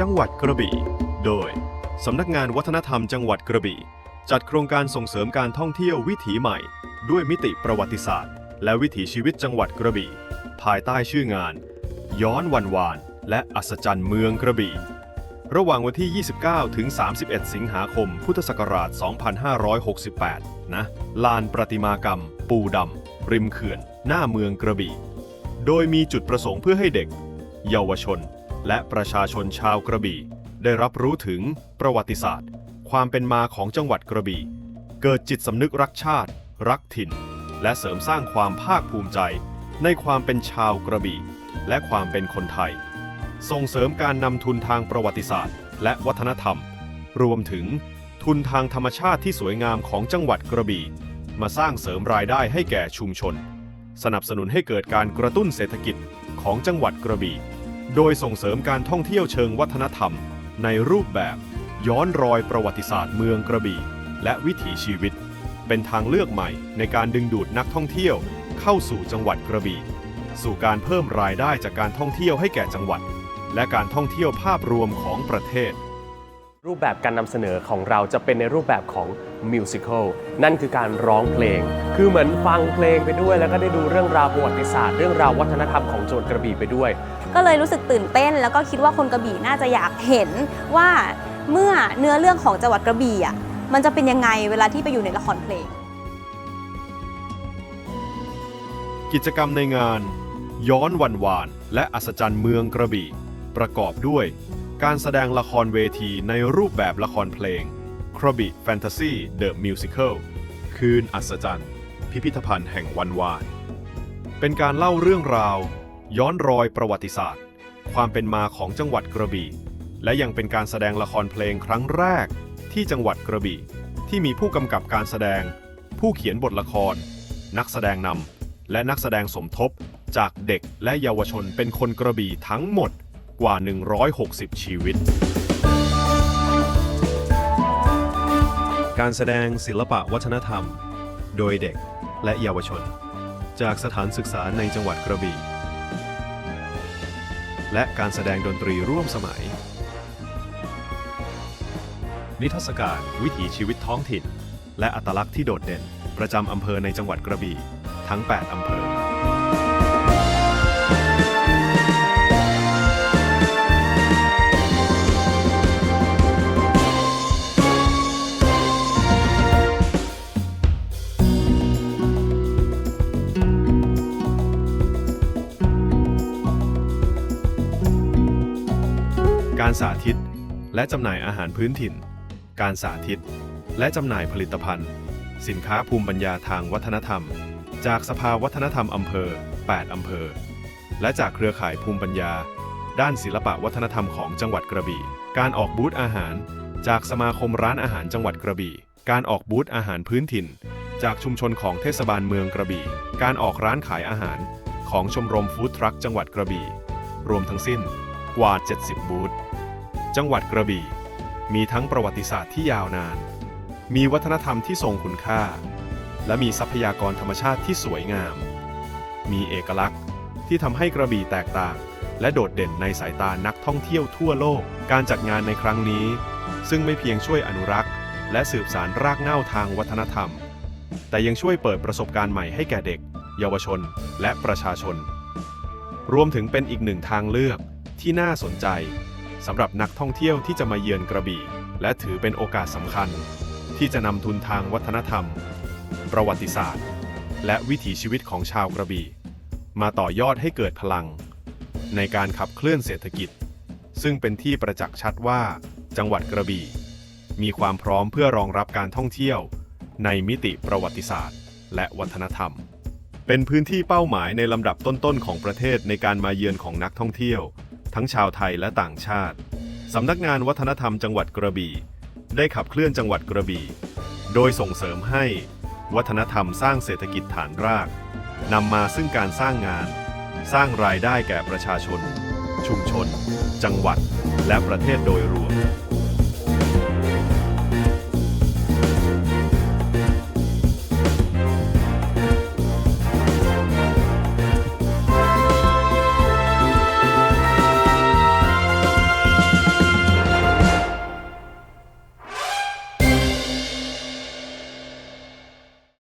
จังหวัดกระบี่ โดย สำนักงานวัฒนธรรมจังหวัดกระบี่ จัดโครงการส่งเสริมการท่องเที่ยววิถีใหม่ ด้วยมิติประวัติศาสตร์ และวิถีชีวิตจังหวัดกระบี่ ภายใต้ชื่องาน ย้อนวันวาน และอัศจรรย์เมืองกระบี่ ระหว่างวันที่ 29 ถึง 31 สิงหาคม พุทธศักราช 2568 นะ ลานประติมากรรม ปูดำริมเขื่อน หน้าเมืองกระบี่ โดยมีจุดประสงค์เพื่อให้เด็ก เยาวชน และประชาชนชาวกระบี่ ได้รับรู้ถึงประวัติศาสตร์ ความเป็นมาของจังหวัดกระบี่ เกิดจิตสำนึกรักชาติ รักถิ่น และเสริมสร้างความภาคภูมิใจ ในความเป็นชาวกระบี่ และความเป็นคนไทย ส่งเสริมการนำทุนทางประวัติศาสตร์ และวัฒนธรรม รวมถึงทุนทางธรรมชาติที่สวยงามของจังหวัดกระบี่ มาสร้างเสริมรายได้ให้แก่ชุมชน สนับสนุนให้เกิดการกระตุ้นเศรษฐกิจของจังหวัดกระบี่ โดยส่งเสริมการท่องเที่ยวเชิงวัฒนธรรม ในรูปแบบย้อนรอยประวัติศาสตร์เมืองกระบี่ และวิถีชีวิต เป็นทางเลือกใหม่ในการดึงดูดนักท่องเที่ยวเข้าสู่จังหวัดกระบี่ สู่การเพิ่มรายได้จากการท่องเที่ยวให้แก่จังหวัด และการท่องเที่ยวภาพรวมของประเทศ รูปแบบการนำเสนอของเราจะเป็นในรูปแบบของมิวสิควลนั่นคือการร้องเพลง คือเหมือนฟังเพลงไปด้วย แล้วก็ได้ดูเรื่องราวประวัติศาสตร์เรื่องราววัฒนธรรมของจังหวัดกระบี่ไปด้วย ก็เลยรู้สึกตื่นเต้น แล้วก็คิดว่าคนกระบี่น่าจะอยากเห็นว่าเมื่อเนื้อเรื่องของจังหวัดกระบี่อะมันจะเป็นยังไงเวลาที่ไปอยู่ในละครเพลง กิจกรรมในงาน ย้อนวันวาน และอัศจรรย์เมืองกระบี่ ประกอบด้วย การแสดงละครเวทีในรูปแบบละครเพลงกระบี่แฟนตาซีเดอะมิวสิคลคืนอัศจรรย์ พิพิธภัณฑ์แห่งวันวาน เป็นการเล่าเรื่องราว ย้อนรอยประวัติศาสตร์ ความเป็นมาของจังหวัดกระบี่ และยังเป็นการแสดงละครเพลงครั้งแรกที่จังหวัดกระบี่ ที่มีผู้กำกับการแสดง ผู้เขียนบทละคร นักแสดงนำและนักแสดงสมทบจากเด็กและเยาวชนเป็นคนกระบี่ทั้งหมด กว่า 160 ชีวิต การแสดงศิลปะวัฒนธรรม โดยเด็กและเยาวชน จากสถานศึกษาในจังหวัดกระบี่ และการแสดงดนตรีร่วมสมัย นิทรรศการวิถีชีวิตท้องถิ่น และอัตลักษณ์ที่โดดเด่น ประจำอำเภอในจังหวัดกระบี่ทั้ง 8 อำเภอ การสาธิต และจำหน่ายอาหารพื้นถิ่น การสาธิต และจำหน่ายผลิตภัณฑ์ สินค้าภูมิปัญญาทางวัฒนธรรม จากสภาวัฒนธรรมอำเภอ 8 อำเภอ และจากเครือข่ายภูมิปัญญา ด้านศิลปะวัฒนธรรมของจังหวัดกระบี่ การออกบูธอาหาร จากสมาคมร้านอาหารจังหวัดกระบี่ การออกบูธอาหารพื้นถิ่น จากชุมชนของเทศบาลเมืองกระบี่ การออกร้านขายอาหาร ของชมรมฟู้ดทรัคจังหวัดกระบี่ รวมทั้งสิ้นกว่า 70 บูธ จังหวัดกระบี่ มีทั้งประวัติศาสตร์ที่ยาวนาน มีวัฒนธรรมที่ทรงคุณค่า และมีทรัพยากรธรรมชาติที่สวยงาม มีเอกลักษณ์ที่ทำให้กระบี่แตกต่าง และโดดเด่นในสายตานักท่องเที่ยวทั่วโลก การจัดงานในครั้งนี้ ซึ่งไม่เพียงช่วยอนุรักษ์ และสืบสารรากเหง้าทางวัฒนธรรม แต่ยังช่วยเปิดประสบการณ์ใหม่ให้แก่เด็ก เยาวชน และประชาชน รวมถึงเป็นอีกหนึ่งทางเลือกที่น่าสนใจ สำหรับนักท่องเที่ยวที่จะมาเยือนกระบี่ และถือเป็นโอกาสสำคัญ ที่จะนำทุนทางวัฒนธรรม ประวัติศาสตร์ และวิถีชีวิตของชาวกระบี่ มาต่อยอดให้เกิดพลัง ในการขับเคลื่อนเศรษฐกิจ ซึ่งเป็นที่ประจักษ์ชัดว่า จังหวัดกระบี่ มีความพร้อมเพื่อรองรับการท่องเที่ยว ในมิติประวัติศาสตร์ และวัฒนธรรม เป็นพื้นที่เป้าหมายในลำดับต้นๆของประเทศในการมาเยือนของนักท่องเที่ยว ทั้งชาวไทยและต่างชาติ สำนักงานวัฒนธรรมจังหวัดกระบี่ ได้ขับเคลื่อนจังหวัดกระบี่ โดยส่งเสริมให้ วัฒนธรรมสร้างเศรษฐกิจฐานรากนำมาซึ่งการสร้างงาน สร้างรายได้แก่ประชาชน ชุมชน จังหวัด และประเทศโดยรวม